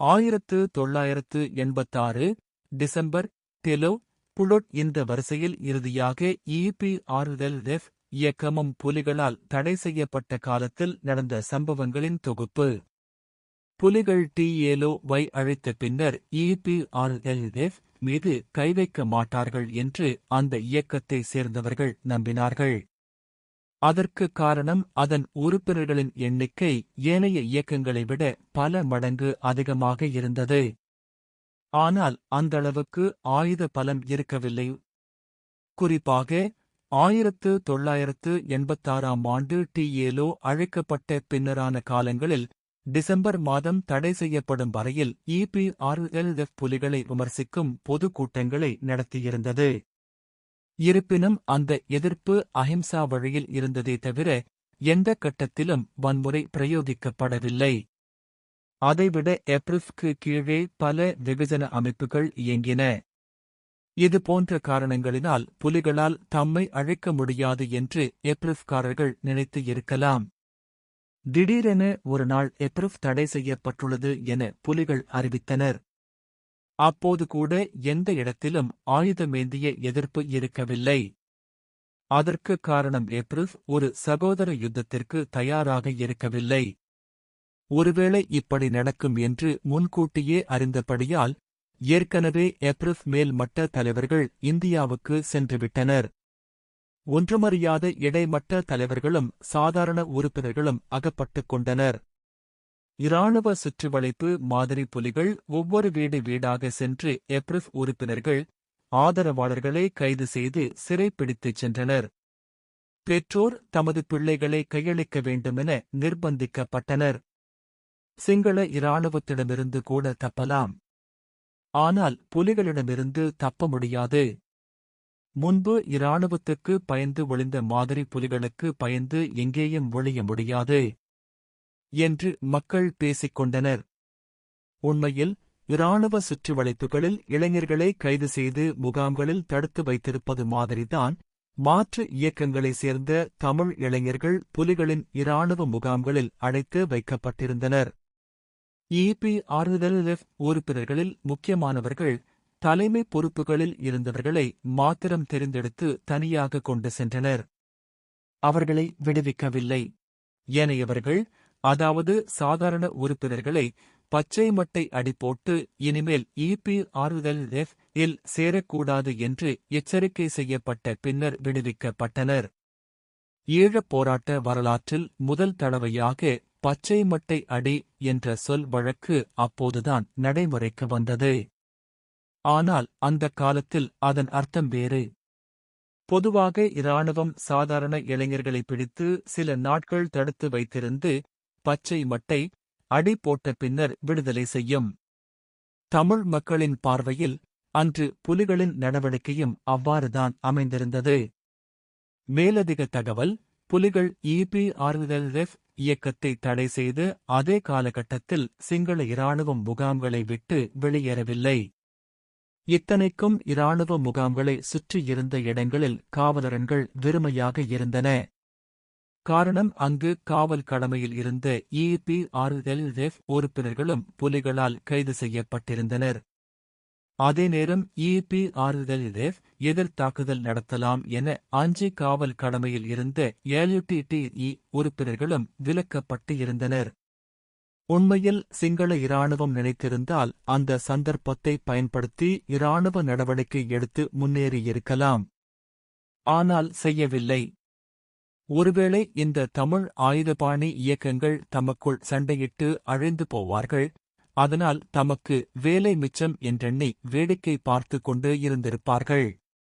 ஆயிரத்து தொள்ளாயிரத்து எண்பத்தாறு டிசம்பர் டெலோ புலொட் இந்த வரிசையில் இறுதியாக இபிஆர்எல்எஃப் இயக்கமும் புலிகளால் தடை செய்யப்பட்ட காலத்தில் நடந்த சம்பவங்களின் தொகுப்பு. புலிகள் டி ஏலோ வை அழைத்த பின்னர் இபிஆர்எல்எஃப் மீது கை வைக்க மாட்டார்கள் என்று அந்த இயக்கத்தை சேர்ந்தவர்கள் நம்பினார்கள். அதற்கு காரணம் அதன் உறுப்பினர்களின் எண்ணிக்கை ஏனைய இயக்கங்களை விட பல மடங்கு அதிகமாக இருந்தது. ஆனால் அந்தளவுக்கு ஆயுத பலம் இருக்கவில்லை. குறிப்பாக ஆயிரத்து தொள்ளாயிரத்து எண்பத்தாறாம் ஆண்டு டி ஏலோ அழைக்கப்பட்ட பின்னரான காலங்களில் டிசம்பர் மாதம் தடை செய்யப்படும் வரையில் இபி ஆர்எல்எஃப் புலிகளை விமர்சிக்கும் பொதுக்கூட்டங்களை நடத்தியிருந்தது. இருப்பினும் அந்த எதிர்ப்பு அஹிம்சா வழியில் இருந்ததே தவிர எந்த கட்டத்திலும் வன்முறை பிரயோகிக்கப்படவில்லை. அதைவிட எப்ரிஃப்க்கு கீழே பல வெகுஜன அமைப்புகள் இயங்கின. இது போன்ற காரணங்களினால் புலிகளால் தம்மை அழைக்க முடியாது என்று எப்ரிஃப்காரர்கள் நினைத்து இருக்கலாம். திடீரென ஒரு நாள் எப்ரிஃப் தடை செய்யப்பட்டுள்ளது என புலிகள் அறிவித்தனர். அப்போது கூட எந்த இடத்திலும் ஆயுதமேந்திய எதிர்ப்பு இருக்கவில்லை. அதற்கு காரணம் ஏப்ரிஸ் ஒரு சகோதர யுத்தத்திற்கு தயாராக இருக்கவில்லை. ஒருவேளை இப்படி நடக்கும் என்று முன்கூட்டியே அறிந்தபடியால் ஏற்கனவே எப்ரிஃப் மேல் மட்ட தலைவர்கள் இந்தியாவுக்கு சென்றுவிட்டனர். ஒன்றுமறியாத இடைமட்ட தலைவர்களும் சாதாரண உறுப்பினர்களும் அகப்பட்டுக் கொண்டனர். இராணுவ சுற்றுவளைப்பு மாதிரி புலிகள் ஒவ்வொரு வீடு வீடாக சென்று எப்ரிஃப் உறுப்பினர்கள் ஆதரவாளர்களை கைது செய்து சிறைப்பிடித்துச் சென்றனர். பெற்றோர் தமது பிள்ளைகளை கையளிக்க வேண்டுமென நிர்பந்திக்கப்பட்டனர். சிங்கள இராணுவத்திடமிருந்து கூட தப்பலாம். ஆனால் புலிகளிடமிருந்து தப்ப முடியாது. முன்பு இராணுவத்துக்கு பயந்து ஒளிந்த மாதிரி புலிகளுக்கு பயந்து எங்கேயும் ஒளிய முடியாது. என்று மக்கள் பேசிக்கொண்டனர். உண்மையில் இராணுவ சுற்று வளைத்துகளில் இளைஞர்களை கைது செய்து முகாம்களில் தடுத்து வைத்திருப்பது மாதிரிதான் மாற்று இயக்கங்களைச் சேர்ந்த தமிழ் இளைஞர்கள் புலிகளின் இராணுவ முகாம்களில் அடைத்து வைக்கப்பட்டிருந்தனர். இபி ஆறுதல் உறுப்பினர்களில் முக்கியமானவர்கள் தலைமை பொறுப்புகளில் இருந்தவர்களை மாத்திரம் தெரிந்தெடுத்து தனியாக கொண்டு சென்றனர். அவர்களை விடுவிக்கவில்லை. ஏனையவர்கள் அதாவது சாதாரண உறுப்பினர்களை பச்சை மட்டை அடி போட்டு இனிமேல் இபி ஆறுதல் எஃப் இல் சேரக்கூடாது என்று எச்சரிக்கை செய்யப்பட்ட பின்னர் விடுவிக்கப்பட்டனர். ஈழப் போராட்ட வரலாற்றில் முதல் தடவையாக பச்சை மட்டை அடி என்ற சொல் வழக்கு அப்போதுதான் நடைமுறைக்கு வந்தது. ஆனால் அந்த காலத்தில் அதன் அர்த்தம் வேறு. பொதுவாக இராணுவம் சாதாரண இளைஞர்களை பிடித்து சில நாட்கள் தடுத்து வைத்திருந்து பச்சை மட்டை அடி போட்ட பின்னர் விடுதலை செய்யும். தமிழ் மக்களின் பார்வையில் அன்று புலிகளின் நடவடிக்கையும் அவ்வாறுதான் அமைந்திருந்தது. மேலதிக தகவல் புலிகள் இபிஆர்எல்எஃப் இயக்கத்தை தடை செய்து அதே காலகட்டத்தில் சிங்கள இராணுவம் முகாம்களை விட்டு வெளியேறவில்லை. இத்தனைக்கும் இராணுவ முகாம்களை சுற்றியிருந்த இடங்களில் காவலரன்கள் வெறுமையாக இருந்தன. காரணம் அங்கு காவல் கடமையில் இருந்த இபி ஆறு எல்எஃப் உறுப்பினர்களும் புலிகளால் கைது செய்யப்பட்டிருந்தனர். அதே நேரம் இபி ஆறு எல்எஃப் எதிர் தாக்குதல் நடத்தலாம் என அஞ்சி காவல் கடமையில் இருந்த எல்யுடிடிஇ உறுப்பினர்களும் விலக்கப்பட்டு இருந்தனர். உண்மையில் சிங்கள இராணுவம் நினைத்திருந்தால் அந்த சந்தர்ப்பத்தை பயன்படுத்தி இராணுவ நடவடிக்கை எடுத்து முன்னேறியிருக்கலாம். ஆனால் செய்யவில்லை. ஒருவேளை இந்த தமிழ் ஆயுதபாணி இயக்கங்கள் தமக்குள் சண்டையிட்டு அழிந்து போவார்கள் அதனால் தமக்கு வேலை மிச்சம் என்றெண்ணி வேடிக்கை பார்த்து கொண்டு இருந்திருப்பார்கள்.